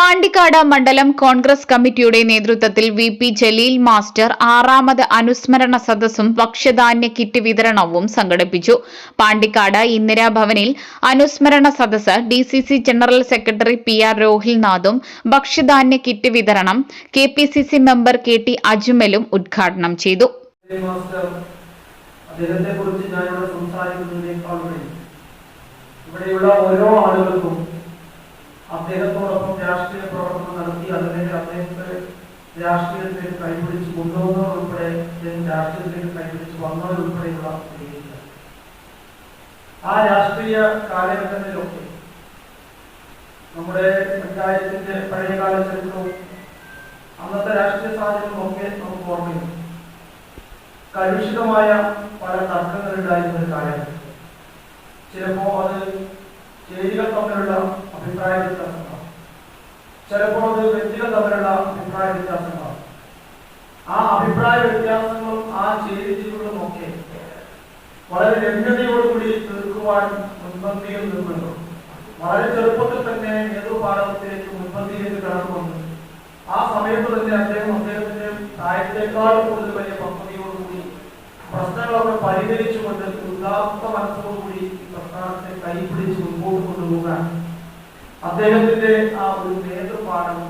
പാണ്ടിക്കാട് മണ്ഡലം കോൺഗ്രസ് കമ്മിറ്റിയുടെ നേതൃത്വത്തിൽ വി പി ജലീൽ മാസ്റ്റർ ആറാമത് അനുസ്മരണ സദസ്സും ഭക്ഷ്യധാന്യ കിറ്റ് വിതരണവും സംഘടിപ്പിച്ചു. പാണ്ടിക്കാട് ഇന്ദിരാഭവനിൽ അനുസ്മരണ സദസ്സ് D C C general secretary P R രോഹിൽനാഥും ഭക്ഷ്യധാന്യ കിറ്റ് വിതരണം K P C C member K T അജ്മലും ഉദ്ഘാടനം ചെയ്തു. ഇവിടെയുള്ള ഓരോ ആളുകൾക്കും അദ്ദേഹത്തോടൊപ്പം രാഷ്ട്രീയ പ്രവർത്തനം നടത്തി അതുവരെ അദ്ദേഹത്തെ രാഷ്ട്രീയത്തിലേക്ക് കൈപിടിച്ച് കൊണ്ടുവന്നവർ ഉൾപ്പെടെ രാഷ്ട്രീയത്തിലേക്ക് കൈപിടിച്ച് വന്നവർ ഉൾപ്പെടെയുള്ള വ്യക്തികൾ. ആ രാഷ്ട്രീയ കാലഘട്ടത്തിലൊക്കെ നമ്മുടെ പഞ്ചായത്തിന്റെ പഴയകാല ചരിത്രവും അന്നത്തെ രാഷ്ട്രീയ സാഹചര്യവും ഒക്കെ നമുക്ക് ഓർമ്മയുണ്ട് കലുഷിതമായ പല തർക്കങ്ങളുണ്ടായിരുന്ന ഒരു കാലഘട്ടം ചിലപ്പോൾ അത് ചേരികൾ തമ്മിലുള്ള അഭിപ്രായ വ്യത്യാസങ്ങളാണ് ചിലപ്പോൾ അത് വ്യക്തികൾ തമ്മിലുള്ള അഭിപ്രായ വ്യത്യാസങ്ങളാണ് ആ അഭിപ്രായ വ്യത്യാസങ്ങളും ആ ചേരികളും ഒക്കെ വളരെ രമ്യതയോടുകൂടി തീർക്കുവാൻ മുൻപന്തിയിൽ നിന്നുണ്ട് വളരെ ചെറുപ്പത്തിൽ തന്നെ നേതൃപാലത്തിലേക്ക് മുൻപന്തിയിലേക്ക് കടന്നു വന്നു ആ സമയത്ത് തന്നെ അദ്ദേഹം അദ്ദേഹത്തിന്റെ പ്രായത്തെക്കാൾ കൂടുതൽ വലിയ പദ്ധതിയോടുകൂടി പ്രശ്നങ്ങളൊക്കെ പരിഹരിച്ചുകൊണ്ട് ഉദാത്ത മനസ്സോടുകൂടി പ്രസ്ഥാനത്തെ കൈപിടിച്ച് മുമ്പോട്ട് കൊണ്ടുപോകാൻ അദ്ദേഹത്തിന്റെ ആ ഒരു നേതൃപാഠം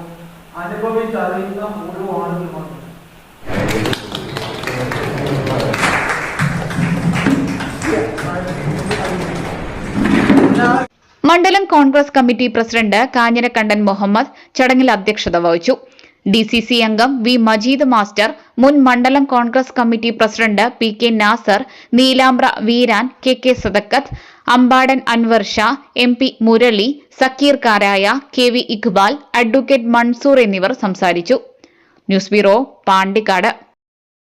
അനുഭവിച്ചറിയുന്ന ഓരോ ആളുകളുമാണ് മണ്ഡലം കോൺഗ്രസ് കമ്മിറ്റി പ്രസിഡന്റ് കാഞ്ഞിരക്കണ്ടൻ മുഹമ്മദ് ചടങ്ങിൽ അധ്യക്ഷത വഹിച്ചു. ഡി സി സി അംഗം വി മജീദ് മാസ്റ്റർ മുൻ മണ്ഡലം Congress committee president P K Nasar Neelambra Veeran K K Sadakkath Ambadan Anwar Shah M P Murali Sakeer Karaya K V Iqbal advocate Mansoor എന്നിവർ സംസാരിച്ചു. News bureau Pandikkad.